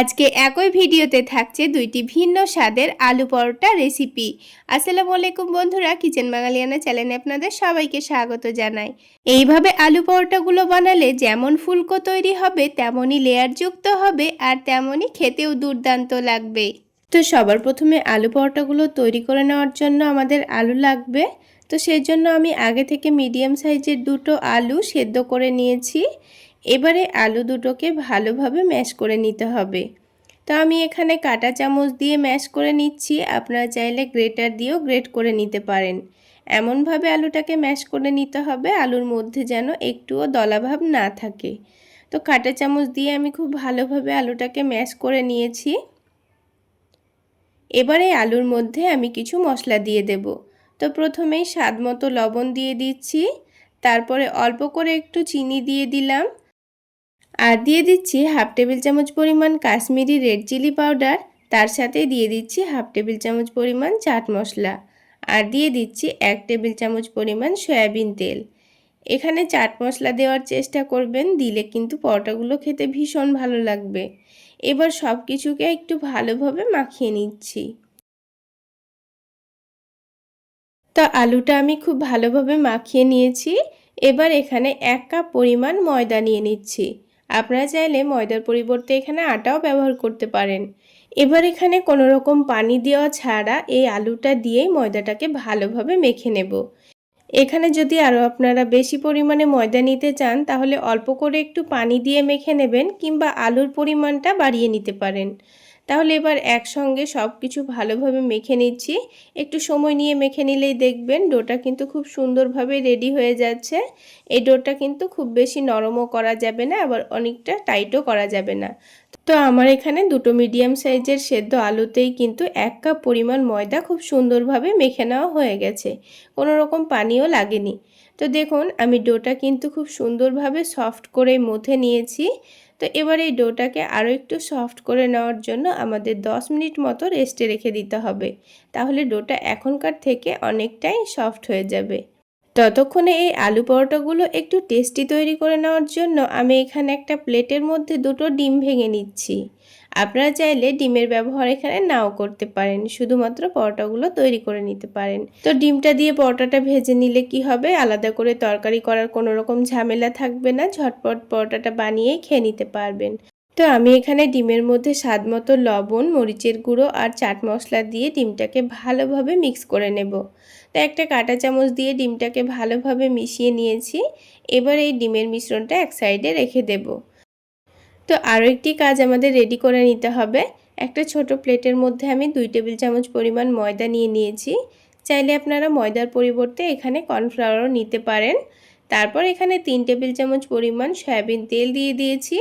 আজকে একই ভিডিওতে থাকছে দুইটি ভিন্ন স্বাদের আলু পরোটা রেসিপি। আসসালামু আলাইকুম বন্ধুরা, কিচেন বাঙালিয়ানা চ্যানেলে আপনাদের সবাইকে স্বাগত জানাই। এইভাবে আলু পরোটাগুলো বানালে যেমন ফুলকো তৈরি হবে, তেমনই লেয়ারযুক্ত হবে আর তেমনই খেতেও দুর্দান্ত লাগবে। তো সবার প্রথমে আলু পরোটাগুলো তৈরি করে নেওয়ার জন্য আমাদের আলু লাগবে। তো সেই জন্য আমি আগে থেকে মিডিয়াম সাইজের দুটো আলু সেদ্ধ করে নিয়েছি। এবারে আলু দুটোকে ভালোভাবে ম্যাশ করে নিতে হবে। তো আমি এখানে কাটা চামচ দিয়ে ম্যাশ করে নিচ্ছি। আপনারা চাইলে গ্রেটার দিয়েও গ্রেট করে নিতে পারেন। এমনভাবে আলুটাকে ম্যাশ করে নিতে হবে, আলুর মধ্যে যেন একটুও দলাভাব না থাকে। তো কাটা চামচ দিয়ে আমি খুব ভালোভাবে আলুটাকে ম্যাশ করে নিয়েছি। এবারে আলুর মধ্যে আমি কিছু মশলা দিয়ে দেব। তো প্রথমেই স্বাদ মতো লবণ দিয়ে দিচ্ছি। তারপরে অল্প করে একটু চিনি দিয়ে দিলাম। আর দিয়ে দিচ্ছি হাফ টেবিল চামচ পরিমাণ কাশ্মীরি রেড চিলি পাউডার, তার সাথে দিয়ে দিচ্ছি হাফ টেবিল চামচ পরিমাণ চাট মশলা আর দিয়ে দিচ্ছি এক টেবিল চামচ পরিমাণ সয়াবিন তেল। এখানে চাট মশলা দেওয়ার চেষ্টা করবেন, দিলে কিন্তু পরোটাগুলো খেতে ভীষণ ভালো লাগবে। এবার সব কিছুকে একটু ভালোভাবে মাখিয়ে নিচ্ছি। তো আলুটা আমি খুব ভালোভাবে মাখিয়ে নিয়েছি। এবার এখানে এক কাপ পরিমাণ ময়দা নিয়ে নিচ্ছি। আপনারা চাইলে ময়দার পরিবর্তে এখানে আটাও ব্যবহার করতে পারেন। এবার এখানে কোনো রকম পানি দেওয়া ছাড়া এই আলুটা দিয়েই ময়দাটাকে ভালোভাবে মেখে নেব। এখানে যদি আরও আপনারা বেশি পরিমাণে ময়দা নিতে চান, তাহলে অল্প করে একটু পানি দিয়ে মেখে নেবেন কিংবা আলুর পরিমাণটা বাড়িয়ে নিতে পারেন। তাহলে এবার একসঙ্গে সব কিছু ভালোভাবে মেখে নিচ্ছি। একটু সময় নিয়ে মেখে নিলেই দেখবেন ডোটা কিন্তু খুব সুন্দরভাবে রেডি হয়ে যাচ্ছে। এই ডোটা কিন্তু খুব বেশি নরমও করা যাবে না, আবার অনেকটা টাইটও করা যাবে না। তো আমার এখানে দুটো মিডিয়াম সাইজের সেদ্ধ আলুতেই কিন্তু এক কাপ পরিমাণ ময়দা খুব সুন্দরভাবে মেখে নেওয়া হয়ে গেছে। কোনো রকম পানিও লাগেনি। তো দেখুন, আমি ডোটা কিন্তু খুব সুন্দরভাবে সফট করে মথে নিয়েছি। তো এবার এই ডোটাকে আরও একটু সফট করে নেওয়ার জন্য আমাদের 10 মিনিট মতো রেস্টে রেখে দিতে হবে। তাহলে ডোটা এখনকার থেকে অনেকটাই সফট হয়ে যাবে। ততক্ষণে এই আলু পরোটাগুলো একটু টেস্টি তৈরি করে নেওয়ার জন্য আমি এখানে একটা প্লেটের মধ্যে দুটো ডিম ভেঙে নিচ্ছি। আপনারা চাইলে ডিমের ব্যবহার এখানে নাও করতে পারেন, শুধুমাত্র পরোটাগুলো তৈরি করে নিতে পারেন। তো ডিমটা দিয়ে পরোটাটা ভেজে নিলে কি হবে? আলাদা করে তরকারি করার কোনো রকম ঝামেলা থাকবে না, ঝটপট পরোটাটা বানিয়েই খেয়ে নিতে পারবেন। তো আমি এখানে ডিমের মধ্যে স্বাদ মতো লবণ, মরিচের গুঁড়ো আর চাট মশলা দিয়ে ডিমটাকে ভালোভাবে মিক্স করে নেব। তো একটা কাঁটা চামচ দিয়ে ডিমটাকে ভালোভাবে মিশিয়ে নিয়েছি। এবার এই ডিমের মিশ্রণটা এক সাইডে রেখে দেবো। তো আরও একটি কাজ আমাদের রেডি করে নিতে হবে। একটা ছোট প্লেটের মধ্যে আমি দুই টেবিল চামচ পরিমাণ ময়দা নিয়ে নিয়েছি। চাইলে আপনারা ময়দার পরিবর্তে এখানে কর্নফ্লাওয়ারও নিতে পারেন। তারপর এখানে তিন টেবিল চামচ পরিমাণ সয়াবিন তেল দিয়ে দিয়েছি।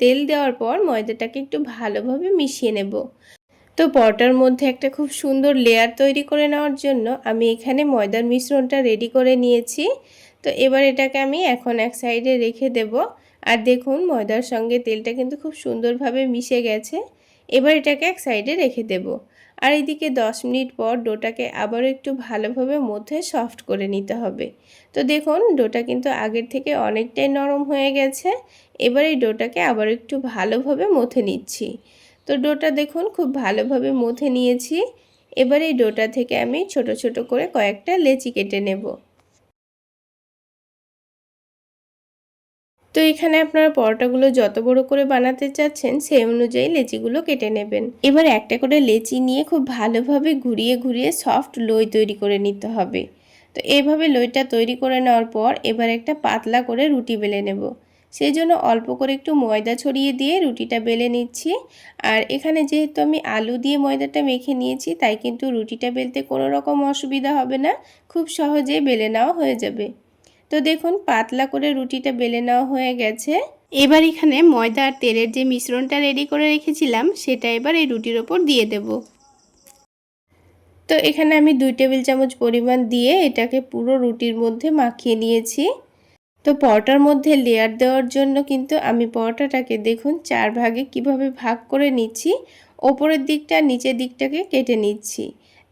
তেল দেওয়ার পর ময়দাটাকে একটু ভালোভাবে মিশিয়ে নেব। তো পরটার মধ্যে একটা খুব সুন্দর লেয়ার তৈরি করে নেওয়ার জন্য আমি এখানে ময়দার মিশ্রণটা রেডি করে নিয়েছি। তো এবার এটাকে আমি এখন এক সাইডে রেখে দেবো। আর দেখুন, ময়দার সঙ্গে তেলটা কিন্তু খুব সুন্দরভাবে মিশে গেছে। এবার এটাকে এক সাইডে রেখে দেব। আর এদিকে 10 মিনিট পর ডোটাকে আবারও একটু ভালোভাবে মধ্যে সফট করে নিতে হবে। তো দেখুন, ডোটা কিন্তু আগের থেকে অনেকটাই নরম হয়ে গেছে। এবার এই ডোটাকে আবার একটু ভালোভাবে মথে নিচ্ছি। তো ডোটা দেখুন, খুব ভালোভাবে মথে নিয়েছি। এবার এই ডোটা থেকে আমি ছোট ছোট করে কয়েকটা লেচি কেটে নেব। তো এখানে আপনারা পরোটাগুলো যত বড় করে বানাতে চাচ্ছেন, সেই অনুযায়ী লেচিগুলো কেটে নেবেন। এবার একটা করে লেচি নিয়ে খুব ভালোভাবে ঘুরিয়ে ঘুরিয়ে সফট লই তৈরি করে নিতে হবে। তো এইভাবে লইটা তৈরি করে নেওয়ার পর এবার একটা পাতলা করে রুটি বেলে নেব। সেই জন্য অল্প করে একটু ময়দা ছড়িয়ে দিয়ে রুটিটা বেলে নিচ্ছি। আর এখানে যেহেতু আমি আলু দিয়ে ময়দাটা মেখে নিয়েছি, তাই কিন্তু রুটিটা বেলতে কোনো রকম অসুবিধা হবে না। খুব সহজেই বেলে নেওয়া হয়ে যাবে। তো দেখুন, পাতলা করে রুটিটা বেলে নেওয়া হয়ে গেছে। এবার এখানে ময়দা আর তেলের যে মিশ্রণটা রেডি করে রেখেছিলাম, সেটা এবার এই রুটির ওপর দিয়ে দেব। তো এখানে আমি দুই টেবিল চামচ পরিমাণ দিয়ে এটাকে পুরো রুটির মধ্যে মাখিয়ে নিয়েছি। তো পরোটার মধ্যে লেয়ার দেওয়ার জন্য কিন্তু আমি পরোটাটাকে দেখুন, চার ভাগে কীভাবে ভাগ করে নিচ্ছি, ওপরের দিকটা নিচের দিকটাকে কেটে নিচ্ছি।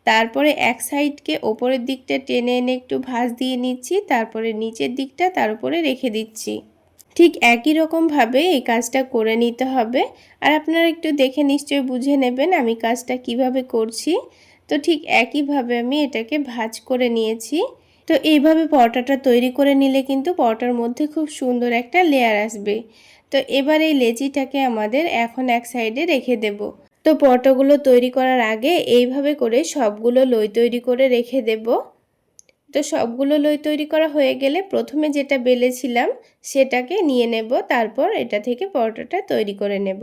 তারপরে এক সাইডকে ওপরের দিকটা টেনে এনে একটু ভাঁজ দিয়ে নিচ্ছি, তারপরে নিচের দিকটা তার উপরে রেখে দিচ্ছি। ঠিক একই রকমভাবে এই কাজটা করে নিতে হবে। আর আপনারা একটু দেখে নিশ্চয়ই বুঝে নেবেন আমি কাজটা কীভাবে করছি। তো ঠিক একইভাবে আমি এটাকে ভাজ করে নিয়েছি। তো এইভাবে পরোটাটা তৈরি করে নিলে কিন্তু পরোটার মধ্যে খুব সুন্দর একটা লেয়ার আসবে। তো এবার এই লেচিটাকে আমাদের এখন এক সাইডে রেখে দেব। তো পরোটাগুলো তৈরি করার আগে এইভাবে করে সবগুলো লই তৈরি করে রেখে দেব। তো সবগুলো লই তৈরি করা হয়ে গেলে প্রথমে যেটা বেলেছিলাম সেটাকে নিয়ে নেব, তারপর এটা থেকে পরোটাটা তৈরি করে নেব।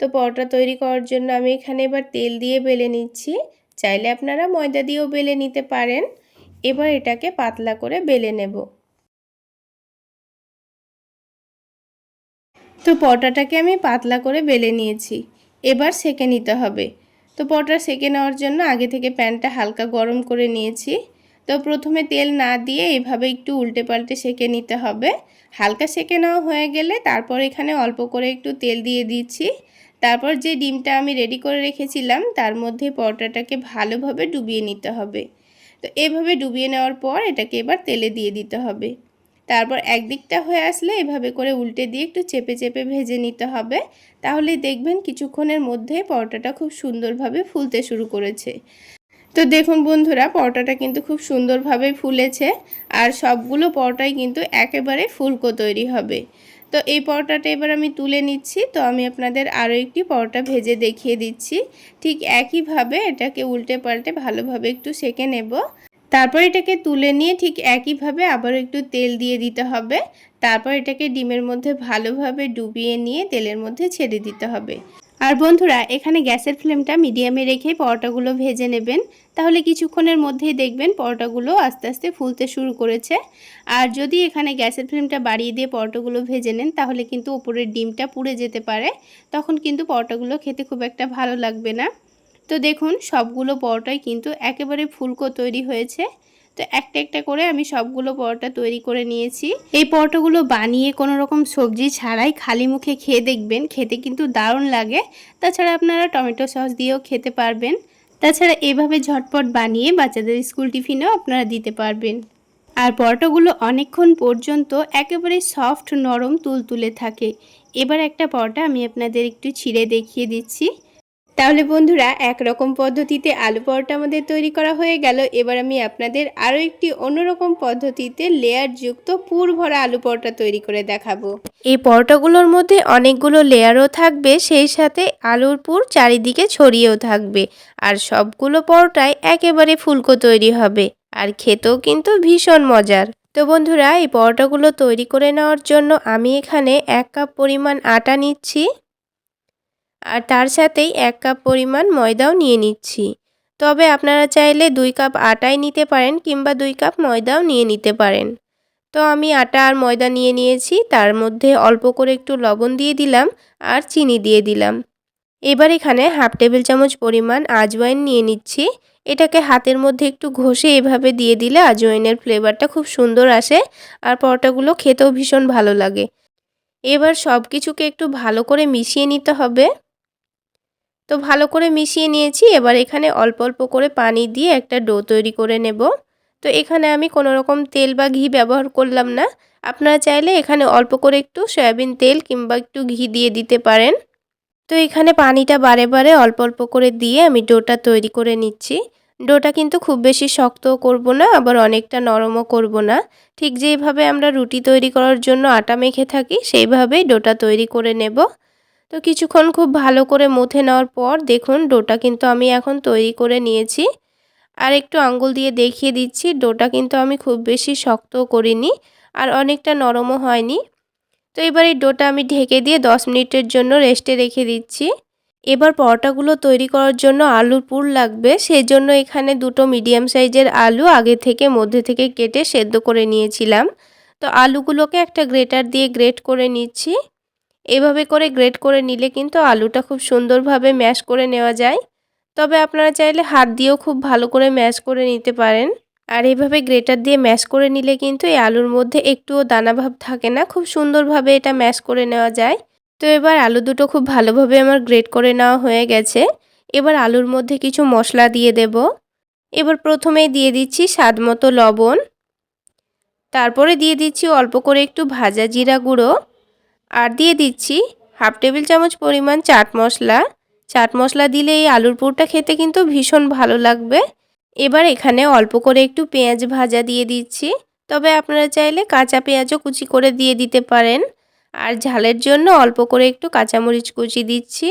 তো পরোটা তৈরি করার জন্য আমি এখানে এবার তেল দিয়ে বেলে নিচ্ছি। চাইলে আপনারা ময়দা দিয়েও বেলে নিতে পারেন। এবার এটাকে পাতলা করে বেলে নেব। তো পরোটাটাকে আমি পাতলা করে বেলে নিয়েছি। এবার সেকে নিতে হবে। তো পরোটা সেকে নেওয়ার জন্য আগে থেকে প্যানটা হালকা গরম করে নিয়েছি। তো প্রথমে তেল না দিয়ে এভাবে একটু উল্টে পাল্টে সেকে নিতে হবে। হালকা সেকে নেওয়া হয়ে গেলে তারপর এখানে অল্প করে একটু তেল দিয়ে দিচ্ছি। তারপর যে ডিমটা আমি রেডি করে রেখেছিলাম তার মধ্যে পরোটাটাকে ভালোভাবে ডুবিয়ে নিতে হবে। তো এভাবে ডুবিয়ে নেওয়ার পর এটাকে এবার তেলে দিয়ে দিতে হবে। তারপর একদিকটা হয়ে আসলে এভাবে করে উল্টে দিয়ে একটু চেপে চেপে ভেজে নিতে হবে। তাহলে দেখবেন কিছুক্ষণের মধ্যে পরোটাটা খুব সুন্দরভাবে ফুলতে শুরু করেছে। তো দেখুন বন্ধুরা, পরোটাটা কিন্তু খুব সুন্দরভাবে ফুলেছে আর সবগুলো পরোটাই কিন্তু একেবারে ফুলকো তৈরি হবে। তো এই পরোটাটা এবার আমি তুলে নিচ্ছি। তো আমি আপনাদের আরও একটি পরোটা ভেজে দেখিয়ে দিচ্ছি। ঠিক একইভাবে এটাকে উল্টে পাল্টে ভালোভাবে একটু সেকে নেব। তারপর এটাকে তুলে নিয়ে ঠিক একইভাবে আবার একটু তেল দিয়ে দিতে হবে। তারপর এটাকে ডিমের মধ্যে ভালোভাবে ডুবিয়ে নিয়ে তেলের মধ্যে ছেড়ে দিতে হবে। আর বন্ধুরা, এখানে গ্যাসের ফ্লেমটা মিডিয়ামে রেখে পরোটাগুলো ভেজে নেবেন। তাহলে কিছুক্ষণের মধ্যেই দেখবেন পরোটাগুলো আস্তে আস্তে ফুলতে শুরু করেছে। আর যদি এখানে গ্যাসের ফ্লেমটা বাড়িয়ে দিয়ে পরোটাগুলো ভেজে নেন, তাহলে কিন্তু ওপরের ডিমটা পুড়ে যেতে পারে। তখন কিন্তু পরোটাগুলো খেতে খুব একটা ভালো লাগবে না। তো দেখুন, সবগুলো পরোটাই কিন্তু একেবারে ফুলকো তৈরি হয়েছে। তো একটা একটা করে আমি সবগুলো পরোটা তৈরি করে নিয়েছি। এই পরোটাগুলো বানিয়ে কোনো রকম সবজি ছাড়াই খালি মুখে খেয়ে দেখবেন, খেতে কিন্তু দারুণ লাগে। তাছাড়া আপনারা টমেটো সস দিয়েও খেতে পারবেন। তাছাড়া এভাবে ঝটপট বানিয়ে বাচ্চাদের স্কুল টিফিনেও আপনারা দিতে পারবেন। আর পরোটাগুলো অনেকক্ষণ পর্যন্ত একেবারে সফট নরম তুলতুলে থাকে। এবার একটা পরোটা আমি আপনাদের একটু ছিঁড়ে দেখিয়ে দিচ্ছি। তাহলে বন্ধুরা, একরকম পদ্ধতিতে আলু পরোটা আমাদের তৈরি করা হয়ে গেল। এবার আমি আপনাদের আরও একটি অন্যরকম পদ্ধতিতে লেয়ার যুক্ত পুর ভরা আলু পরোটা তৈরি করে দেখাবো। এই পরোটাগুলোর মধ্যে অনেকগুলো লেয়ারও থাকবে, সেই সাথে আলুর পুর চারিদিকে ছড়িয়েও থাকবে। আর সবগুলো পরোটায় একেবারে ফুলকো তৈরি হবে, আর খেতেও কিন্তু ভীষণ মজার। তো বন্ধুরা, এই পরোটাগুলো তৈরি করে নেওয়ার জন্য আমি এখানে এক কাপ পরিমাণ আটা নিচ্ছি। আর তার সাথেই এক কাপ পরিমাণ ময়দাও নিয়ে নিচ্ছি। তবে আপনারা চাইলে দুই কাপ আটাই নিতে পারেন কিংবা দুই কাপ ময়দাও নিয়ে নিতে পারেন। তো আমি আটা আর ময়দা নিয়ে নিয়েছি, তার মধ্যে অল্প করে একটু লবণ দিয়ে দিলাম আর চিনি দিয়ে দিলাম। এবার এখানে হাফ টেবিল চামচ পরিমাণ আজওয়াইন নিয়ে নিচ্ছি। এটাকে হাতের মধ্যে একটু ঘষে এভাবে দিয়ে দিলে আজওয়াইনের ফ্লেভারটা খুব সুন্দর আসে আর পরোটাগুলো খেতেও ভীষণ ভালো লাগে। এবার সব কিছুকে একটু ভালো করে মিশিয়ে নিতে হবে। তো ভালো করে মিশিয়ে নিয়েছি। এবার এখানে অল্প অল্প করে পানি দিয়ে একটা ডো তৈরি করে নেব। তো এখানে আমি কোনো রকম তেল বা ঘি ব্যবহার করলাম না। আপনারা চাইলে এখানে অল্প করে একটু সয়াবিন তেল কিংবা একটু ঘি দিয়ে দিতে পারেন। তো এখানে পানিটা বারে বারে অল্প অল্প করে দিয়ে আমি ডোটা তৈরি করে নিচ্ছি। ডোটা কিন্তু খুব বেশি শক্তও করব না, আবার অনেকটা নরমও করব না। ঠিক যেইভাবে আমরা রুটি তৈরি করার জন্য আটা মেখে থাকি, সেইভাবেই ডোটা তৈরি করে নেব। তো কিছুক্ষণ খুব ভালো করে মুথে নেওয়ার পর দেখুন ডোটা কিন্তু আমি এখন তৈরি করে নিয়েছি। আর একটু আঙ্গুল দিয়ে দেখিয়ে দিচ্ছি, ডোটা কিন্তু আমি খুব বেশি শক্তও করিনি আর অনেকটা নরমও হয়নি। তো এবার এই ডোটা আমি ঢেকে দিয়ে 10 মিনিটের জন্য রেস্টে রেখে দিচ্ছি। এবার পরোটাগুলো তৈরি করার জন্য আলুর পুর লাগবে সেই জন্য এখানে দুটো মিডিয়াম সাইজের আলু আগে থেকে মধ্যে থেকে কেটে সেদ্ধ করে নিয়েছিলাম। তো আলুগুলোকে একটা গ্রেটার দিয়ে গ্রেট করে নিচ্ছি। এভাবে করে গ্রেট করে নিলে কিন্তু আলুটা খুব সুন্দরভাবে ম্যাশ করে নেওয়া যায়। তবে আপনারা চাইলে হাত দিয়েও খুব ভালো করে ম্যাশ করে নিতে পারেন। আর এইভাবে গ্রেটার দিয়ে ম্যাশ করে নিলে কিন্তু এই আলুর মধ্যে একটুও দানাভাব থাকে না, খুব সুন্দরভাবে এটা ম্যাশ করে নেওয়া যায়। তো এবার আলু দুটো খুব ভালোভাবে আমার গ্রেট করে নেওয়া হয়ে গেছে। এবার আলুর মধ্যে কিছু মশলা দিয়ে দেব। এবার প্রথমেই দিয়ে দিচ্ছি স্বাদ মতো লবণ। তারপরে দিয়ে দিচ্ছি অল্প করে একটু ভাজা জিরা গুঁড়ো। আর দিয়ে দিচ্ছি হাফ টেবিল চামচ পরিমাণ চাট মশলা। চাট মশলা দিলে এই আলুর পুরটা খেতে কিন্তু ভীষণ ভালো লাগবে। এবার এখানে অল্প করে একটু পেঁয়াজ ভাজা দিয়ে দিচ্ছি। তবে আপনারা চাইলে কাঁচা পেঁয়াজও কুচি করে দিয়ে দিতে পারেন। আর ঝালের জন্য অল্প করে একটু কাঁচামরিচ কুচি দিচ্ছি।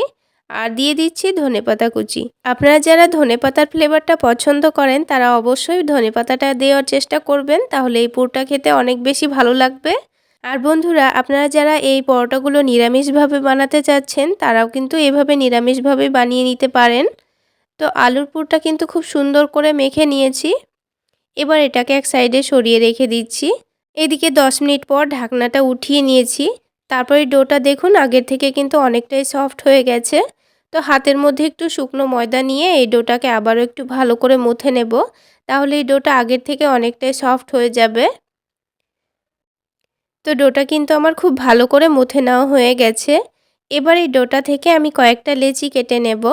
আর দিয়ে দিচ্ছি ধনেপাতা কুচি। আপনারা যারা ধনেপাতার ফ্লেভারটা পছন্দ করেন, তারা অবশ্যই ধনেপাতাটা দেওয়ার চেষ্টা করবেন। তাহলে এই পুরটা খেতে অনেক বেশি ভালো লাগবে। আর বন্ধুরা, আপনারা যারা এই পরোটাগুলো নিরামিষভাবে বানাতে চাচ্ছেন, তারাও কিন্তু এভাবে নিরামিষভাবে বানিয়ে নিতে পারেন। তো আলুর পুরটা কিন্তু খুব সুন্দর করে মেখে নিয়েছি। এবার এটাকে এক সাইডে সরিয়ে রেখে দিচ্ছি। এদিকে দশ মিনিট পর ঢাকনাটা উঠিয়ে নিয়েছি। তারপরে ডোটা দেখুন, আগের থেকে কিন্তু অনেকটাই সফট হয়ে গেছে। তো হাতের মধ্যে একটু শুকনো ময়দা নিয়ে এই ডোটাকে আবারও একটু ভালো করে মুথে নেব। তাহলে এই ডোটা আগের থেকে অনেকটাই সফট হয়ে যাবে। তো ডোটা কিন্তু আমার খুব ভালো করে মুথে নেওয়া হয়ে গেছে। এবার এই ডোটা থেকে আমি কয়েকটা লেচি কেটে নেব।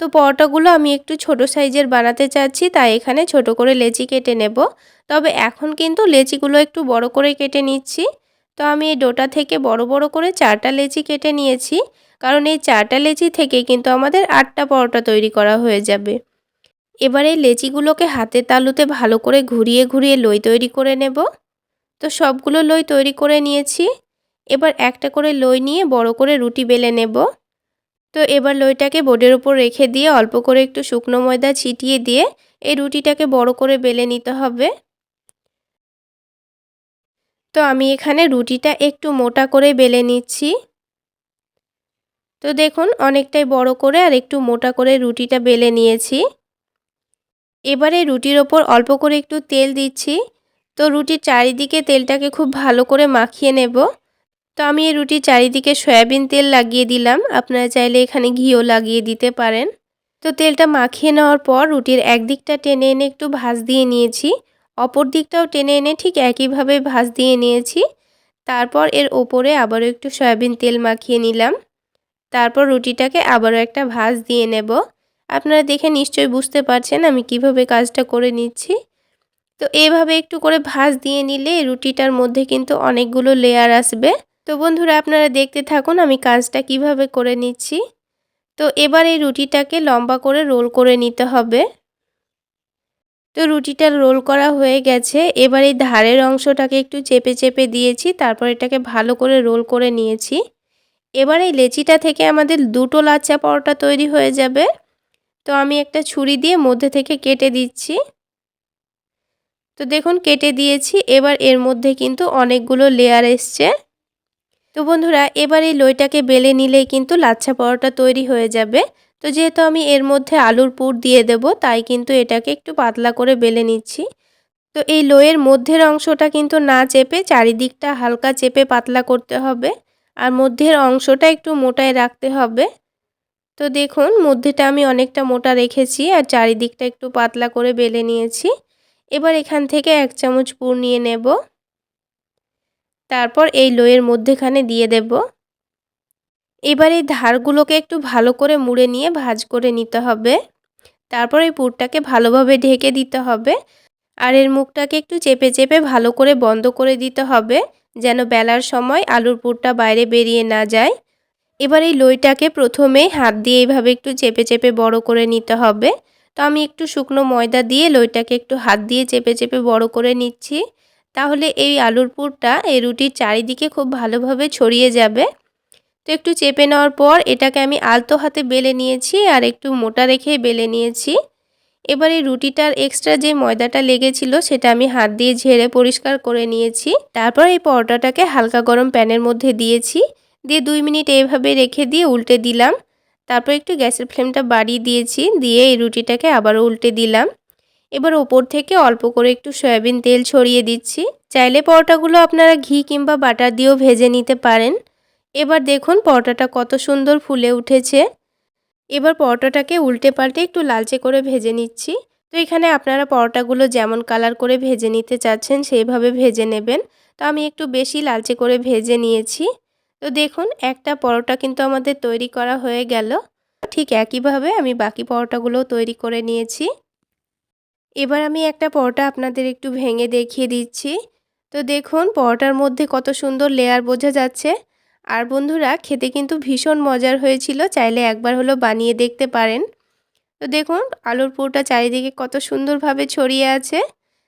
তো পরোটাগুলো আমি একটু ছোট সাইজের বানাতে চাচ্ছি, তাই এখানে ছোট করে লেচি কেটে নেব। তবে এখন কিন্তু লেচিগুলো একটু বড় করে কেটে নিচ্ছি। তো আমি এই ডোটা থেকে বড় বড় করে চারটা লেচি কেটে নিয়েছি। কারণ এই চারটা লেচি থেকে কিন্তু আমাদের আটটা পরোটা তৈরি করা হয়ে যাবে। এবার এই লেচিগুলোকে হাতের তালুতে ভালো করে ঘুরিয়ে ঘুরিয়ে লই তৈরি করে নেব। তো সবগুলো লই তৈরি করে নিয়েছি। এবার একটা করে লই নিয়ে বড় করে রুটি বেলে নেব। তো এবার লইটাকে বোর্ডের উপর রেখে দিয়ে অল্প করে একটু শুকনো ময়দা ছিটিয়ে দিয়ে এই রুটিটাকে বড় করে বেলে নিতে হবে। তো আমি এখানে রুটিটা একটু মোটা করে বেলে নিচ্ছি। তো দেখুন অনেকটাই বড় করে আর একটু মোটা করে রুটিটা বেলে নিয়েছি। এবারে রুটির ওপর অল্প করে একটু তেল দিচ্ছি। তো রুটির চারিদিকে তেলটাকে খুব ভালো করে মাখিয়ে নেব। তো আমি এই রুটির চারিদিকে সয়াবিন তেল লাগিয়ে দিলাম। আপনারা চাইলে এখানে ঘিও লাগিয়ে দিতে পারেন। তো তেলটা মাখিয়ে নেওয়ার পর রুটির একদিকটা টেনে এনে একটু ভাজ দিয়ে নিয়েছি। অপর দিকটাও টেনে এনে ঠিক একইভাবে ভাজ দিয়ে নিয়েছি। তারপর এর ওপরে আবারও একটু সয়াবিন তেল মাখিয়ে নিলাম। তারপর রুটিটাকে আবারও একটা ভাজ দিয়ে নেব। আপনারা দেখে নিশ্চয়ই বুঝতে পারছেন আমি কীভাবে কাজটা করে নিচ্ছি। তো এভাবে একটু করে ভাজ দিয়ে নিলে রুটিটার মধ্যে কিন্তু অনেকগুলো লেয়ার আসবে। তো বন্ধুরা, আপনারা দেখতে থাকুন আমি কাজটা কীভাবে করে নিচ্ছি। তো এবার এই রুটিটাকে লম্বা করে রোল করে নিতে হবে। তো রুটিটা রোল করা হয়ে গেছে। এবার এই ধারের অংশটাকে একটু চেপে চেপে দিয়েছি, তারপর এটাকে ভালো করে রোল করে নিয়েছি। এবার এই লেচিটা থেকে আমাদের দুটো লাচ্চা পরোটা তৈরি হয়ে যাবে। তো আমি একটা ছুরি দিয়ে মধ্যে থেকে কেটে দিচ্ছি। তো দেখুন, কেটে দিয়েছি। এবার এর মধ্যে কিন্তু অনেকগুলো লেয়ার এসছে। তো বন্ধুরা, এবার এই লইটাকে বেলে নিলেই কিন্তু লাচ্ছা পরোটা তৈরি হয়ে যাবে। তো যেহেতু আমি এর মধ্যে আলুর পুর দিয়ে দেব, তাই কিন্তু এটাকে একটু পাতলা করে বেলে নিচ্ছি। তো এই লোয়ের মধ্যের অংশটা কিন্তু না চেপে চারিদিকটা হালকা চেপে পাতলা করতে হবে। আর মধ্যের অংশটা একটু মোটায় রাখতে হবে। তো দেখুন, মধ্যেটা আমি অনেকটা মোটা রেখেছি আর চারিদিকটা একটু পাতলা করে বেলে নিয়েছি। এবার এখান থেকে এক চামচ পুর নিয়ে নেব। তারপর এই লোয়ের মধ্যেখানে দিয়ে দেব। এবার এই ধারগুলোকে একটু ভালো করে মুড়ে নিয়ে ভাজ করে নিতে হবে। তারপর এই পুরটাকে ভালোভাবে ঢেকে দিতে হবে। আর এর মুখটাকে একটু চেপে চেপে ভালো করে বন্ধ করে দিতে হবে, যেন বেলার সময় আলুর পুরটা বাইরে বেরিয়ে না যায়। এবার এই লইটাকে প্রথমে হাত দিয়ে এইভাবে একটু চেপে চেপে বড় করে নিতে হবে। তো আমি একটু শুকনো ময়দা দিয়ে লইটাকে একটু হাত দিয়ে চেপে চেপে বড় করে নিচ্ছি। তাহলে এই আলুর পুরটা, এই রুটির চারিদিকে খুব ভালোভাবে ছড়িয়ে যাবে। তো একটু চেপে নেওয়ার পর এটাকে আমি আলতো হাতে বেলে নিয়েছি আর একটু মোটা রেখে বেলে নিয়েছি। এবার এই রুটিটার এক্সট্রা যে ময়দাটা লেগেছিল সেটা আমি হাত দিয়ে ঝেড়ে পরিষ্কার করে নিয়েছি। তারপর এই পরোটাটাকে হালকা গরম প্যানের মধ্যে দিয়েছি। দিয়ে দুই মিনিট এইভাবে রেখে দিয়ে উল্টে দিলাম। তারপর একটু গ্যাসের ফ্লেমটা বাড়িয়ে দিয়েছি, দিয়ে এই রুটিটাকে আবারও উল্টে দিলাম। এবার ওপর থেকে অল্প করে একটু সয়াবিন তেল ছড়িয়ে দিচ্ছি। চাইলে পরোটাগুলো আপনারা ঘি কিংবা বাটার দিয়েও ভেজে নিতে পারেন। এবার দেখুন পরোটাটা কত সুন্দর ফুলে উঠেছে। এবার পরোটাটাকে উল্টে পাল্টে একটু লালচে করে ভেজে নিচ্ছি। তো এখানে আপনারা পরোটাগুলো যেমন কালার করে ভেজে নিতে চাচ্ছেন, সেইভাবে ভেজে নেবেন। তো আমি একটু বেশি লালচে করে ভেজে নিয়েছি। তো দেখুন, একটা পরোটা কিন্তু আমাদের তৈরি করা হয়ে গেল। ঠিক একইভাবে আমি বাকি পরোটাগুলোও তৈরি করে নিয়েছি। এবার আমি একটা পরোটা আপনাদের একটু ভেঙে দেখিয়ে দিচ্ছি। তো দেখুন, পরোটার মধ্যে কত সুন্দর লেয়ার বোঝা যাচ্ছে। আর বন্ধুরা, খেতে কিন্তু ভীষণ মজার হয়েছিল, চাইলে একবার হলো বানিয়ে দেখতে পারেন। তো দেখুন, আলুর পুরোটা চারিদিকে কত সুন্দরভাবে ছড়িয়ে আছে।